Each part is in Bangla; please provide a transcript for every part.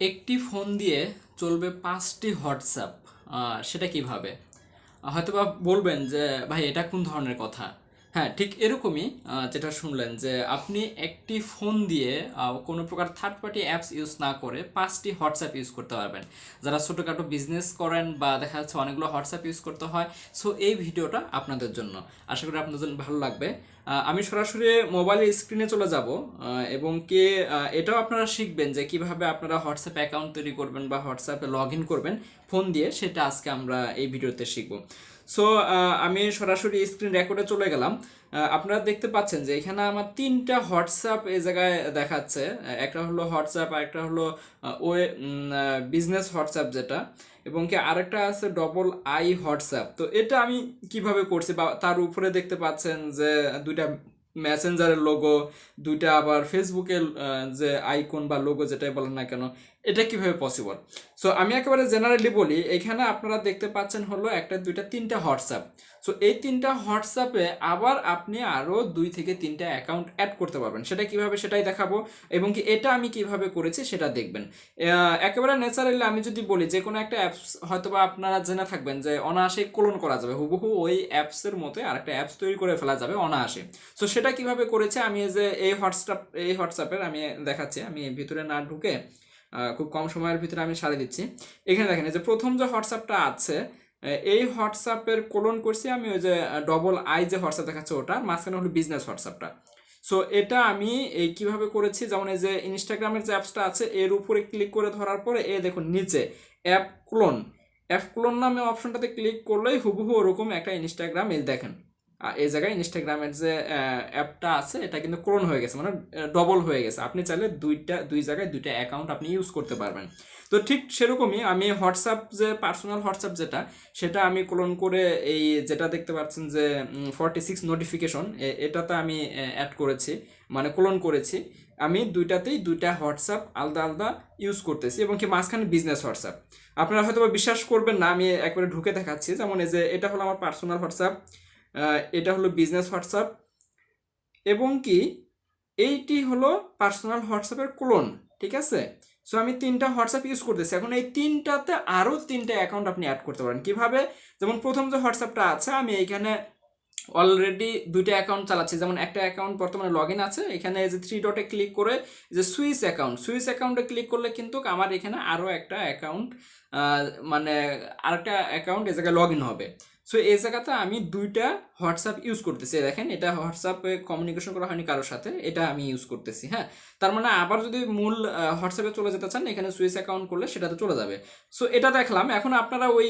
একটি ফোন দিয়ে চলবে পাঁচটি হোয়াটসঅ্যাপ সেটা কীভাবে? হয়তোবা বলবেন যে, ভাই, এটা কোন ধরনের কথা? হ্যাঁ ঠিক এরকমই যেটা শুনলেন যে আপনি একটি ফোন দিয়ে কোনো প্রকার থার্ড পার্টি অ্যাপস ইউজ না করে পাঁচটি হোয়াটসঅ্যাপ ইউজ করতে পারবেন। যারা ছোটোখাটো বিজনেস করেন বা দেখা যাচ্ছে অনেকগুলো হোয়াটসঅ্যাপ ইউজ করতে হয় সো এই ভিডিওটা আপনাদের জন্য। আশা করি আপনাদের জন্য ভালো লাগবে। আমি সরাসরি মোবাইলের স্ক্রিনে চলে যাব এবং কে এটাও আপনারা শিখবেন যে কীভাবে আপনারা হোয়াটসঅ্যাপ অ্যাকাউন্ট তৈরি করবেন বা হোয়াটসঅ্যাপে লগ ইন করবেন ফোন দিয়ে, সেটা আজকে আমরা এই ভিডিওতে শিখব। সো আমি সরাসরি স্ক্রিন রেকর্ডে চলে গেলাম। আপনারা দেখতে পাচ্ছেন যে এখানে আমার তিনটা হোয়াটসঅ্যাপ এই জায়গায় দেখাচ্ছে। একটা হলো হোয়াটসঅ্যাপ আর একটা হলো ওয়ে বিজনেস হোয়াটসঅ্যাপ যেটা। এবং কি আরেকটা আছে ডবল আই হোয়াটসঅ্যাপ তো এটা আমি কীভাবে করছি বা তার উপরে দেখতে পাচ্ছেন যে দুইটা মেসেঞ্জারের লোগো দুইটা আবার ফেসবুকের যে আইকন বা লোগো যেটাই বলেন না কেন এটা কীভাবে পসিবল সো আমি একেবারে জেনারেলি বলি, এখানে আপনারা দেখতে পাচ্ছেন হলো একটা, দুইটা, তিনটা হোয়াটসঅ্যাপ সো এই তিনটা হোয়াটসঅ্যাপে আবার আপনি আরও দুই থেকে তিনটা অ্যাকাউন্ট অ্যাড করতে পারবেন। সেটা কীভাবে সেটাই দেখাবো এবং কি এটা আমি কীভাবে করেছি সেটা দেখবেন। একেবারে ন্যাচারালি আমি যদি বলি, যে কোনো একটা অ্যাপস হয়তো বা আপনারা জেনে থাকবেন যে অনায়াসে ক্লোন করা যাবে। হুবহু ওই অ্যাপসের মতো আরেকটা অ্যাপস তৈরি করে ফেলা যাবে অনায়াসে। সো সেটা কীভাবে করেছে আমি যে এই হোয়াটসঅ্যাপ এই হোয়াটসঅ্যাপের আমি দেখাচ্ছি, আমি ভিতরে না ঢুকে খুব কম সময়ের ভিতরে আমি সারিয়ে দিচ্ছি। এখানে দেখেন, এই যে প্রথম যে হোয়াটসঅ্যাপটা আছে এই হোয়াটসঅ্যাপের কোলন করছি আমি ওই যে ডবল আই যে হোয়াটসঅ্যাপ দেখাচ্ছে ওটা, মাঝখানে হলো বিজনেস হোয়াটসঅ্যাপটা। সো এটা আমি, এই কীভাবে করেছি, যেমন এই যে ইনস্টাগ্রামের যে অ্যাপসটা আছে, এর উপরে ক্লিক করে ধরার পরে এ দেখুন, নিচে অ্যাপ ক্লোন অ্যাপ ক্লোন নামে অপশনটাতে ক্লিক করলেই হুবহু ওরকম একটা ইনস্টাগ্রাম এই দেখেন। এই জায়গায় ইনস্টাগ্রামের যে অ্যাপটা আছে, এটা কিন্তু ক্লোন হয়ে গেছে মানে ডবল হয়ে গেছে। আপনি চাইলে দুইটা, দুই জায়গায় দুইটা অ্যাকাউন্ট আপনি ইউজ করতে পারবেন। তো ঠিক সেরকমই আমি হোয়াটসঅ্যাপ যে পার্সোনাল হোয়াটসঅ্যাপ যেটা, সেটা আমি ক্লোন করে এই যেটা দেখতে পাচ্ছেন যে ফর্টি সিক্স নোটিফিকেশন এটাতে আমি অ্যাড করেছি মানে ক্লোন করেছি। আমি দুইটাতেই দুইটা হোয়াটসঅ্যাপ আলাদা আলাদা ইউজ করতেছি এবং কি মাঝখানে বিজনেস হোয়াটসঅ্যাপ আপনারা হয়তো বিশ্বাস করবেন না, আমি একবারে ঢুকে দেখাচ্ছি। যেমন এই যে, এটা হলো আমার পার্সোনাল হোয়াটসঅ্যাপ এটা হলো বিজনেস হোয়াটসঅ্যাপ এবং কি এইটি হলো পার্সোনাল হোয়াটসঅ্যাপের ক্লোন ঠিক আছে? সো আমি তিনটা হোয়াটসঅ্যাপ ইউজ করতেছি। এখন এই তিনটাতে আরও তিনটা অ্যাকাউন্ট আপনি অ্যাড করতে পারেন। কীভাবে? যেমন প্রথম যে হোয়াটসঅ্যাপটা আছে, আমি এইখানে অলরেডি দুইটা অ্যাকাউন্ট চালাচ্ছি। যেমন একটা অ্যাকাউন্ট বর্তমানে লগ ইন আছে, এখানে যে থ্রি ডটে ক্লিক করে যে সুইস অ্যাকাউন্ট সুইস অ্যাকাউন্টে ক্লিক করলে কিন্তু আমার এখানে আরও একটা অ্যাকাউন্ট মানে আরেকটা অ্যাকাউন্ট এ জায়গায় লগ ইন হবে। সো এই জায়গাতে আমি দুইটা হোয়াটসঅ্যাপ ইউজ করতেছি। দেখেন, এটা হোয়াটসঅ্যাপে কমিউনিকেশন করা হয়নি কারোর সাথে, এটা আমি ইউজ করতেছি হ্যাঁ? তার মানে আবার যদি মূল হোয়াটসঅ্যাপে চলে যেতে চান, এখানে সুইচ অ্যাকাউন্ট করলে সেটাতে চলে যাবে। সো এটা দেখলাম, এখন আপনারা ওই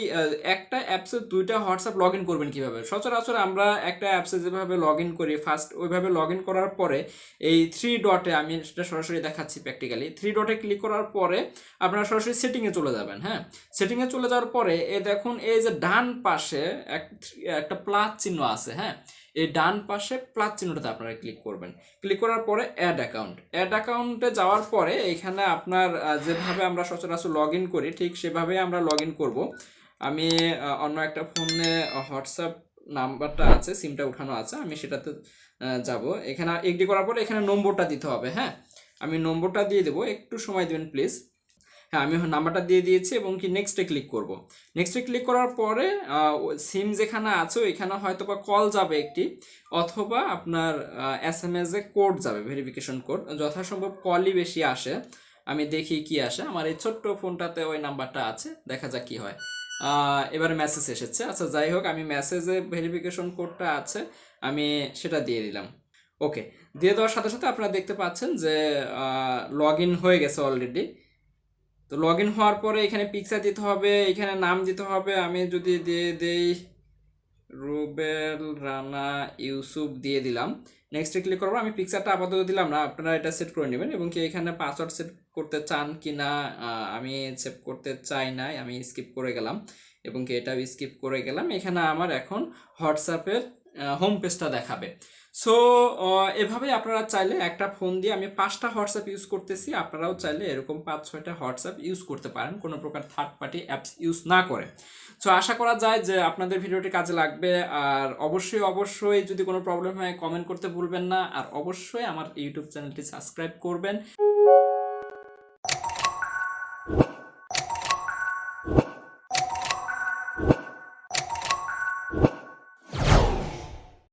একটা অ্যাপসে দুইটা হোয়াটসঅ্যাপ লগ ইন করবেন কীভাবে? সচরাচর আমরা একটা অ্যাপসে যেভাবে লগ ইন করি ফার্স্ট ওইভাবে লগ ইন করার পরে এই থ্রি ডটে আমি সেটা সরাসরি দেখাচ্ছি প্র্যাকটিক্যালি থ্রি ডটে ক্লিক করার পরে আপনারা সরাসরি সেটিংয়ে চলে যাবেন হ্যাঁ? সেটিংয়ে চলে যাওয়ার পরে, এ দেখুন, এই যে ডান পাশে এক, একটা প্লাস চিহ্ন আছে। হ্যাঁ? এই ডান পাশে প্লাস চিহ্নটাতে আপনারা ক্লিক করবেন। ক্লিক করার পরে অ্যাড অ্যাকাউন্ট অ্যাড অ্যাকাউন্টে যাওয়ার পরে এখানে আপনার যেভাবে আমরা সচরাচর লগ করি, ঠিক সেভাবে আমরা লগ করব। আমি অন্য একটা ফোনে হোয়াটসঅ্যাপ নাম্বারটা আছে সিমটা উঠানো আছে, আমি সেটাতে যাব। এখানে এগ্রি করার পরে এখানে নম্বরটা দিতে হবে হ্যাঁ? আমি নম্বরটা দিয়ে দেবো, একটু সময় দেবেন প্লিজ হ্যাঁ আমি নাম্বারটা দিয়ে দিয়েছি এবং কি নেক্সটে ক্লিক করব। নেক্সটে ক্লিক করার পরে সিম যেখানে আছে, ওইখানে হয়তো বা কল যাবে একটি, অথবা আপনার এস এম এস এ কোড যাবে ভেরিফিকেশন কোড যথাসম্ভব কলই বেশি আসে, আমি দেখি কি আসে। আমার এই ছোট্ট ফোনটাতে ওই নাম্বারটা আছে, দেখা যাক কি হয়। এবারে মেসেজ এসেছে। আচ্ছা যাই হোক, আমি মেসেজে ভেরিফিকেশন কোডটা আছে, আমি সেটা দিয়ে দিলাম। ওকে দিয়ে দেওয়ার সাথে সাথে আপনারা দেখতে পাচ্ছেন যে লগ হয়ে গেছে অলরেডি তো লগ ইন হওয়ার পরে এখানে পিকচার দিতে হবে, এখানে নাম দিতে হবে। আমি যদি দিয়ে দেই রুবেল রানা ইউসুফ দিয়ে দিলাম নেক্সটে ক্লিক করব আমি পিকচারটা আপাতত দিলাম না, আপনারা এটা সেট করে নেবেন এবং কি এখানে পাসওয়ার্ড সেট করতে চান কি না আমি সেভ করতে চাই না আমি স্কিপ করে গেলাম এবং কি এটাও স্কিপ করে গেলাম। এখানে আমার এখন হোয়াটসঅ্যাপের হোম পেজটা দেখাবে। সো এভাবে আপনারা চাইলে একটা ফোন দিয়ে আমি পাঁচটা হোয়াটসঅ্যাপ ইউজ করতেছি। আপনারাও চাইলে এরকম পাঁচ, ছয়টা হোয়াটসঅ্যাপ ইউজ করতে পারেন। কোনো প্রকার থার্ড পার্টি অ্যাপস ইউজ না করে। সো আশা করা যায় যে আপনাদের ভিডিওটি কাজে লাগবে। আর অবশ্যই অবশ্যই যদি কোনো প্রবলেম হয় কমেন্ট করতে ভুলবেন না। আর অবশ্যই আমার ইউটিউব চ্যানেলটি সাবস্ক্রাইব করবেন।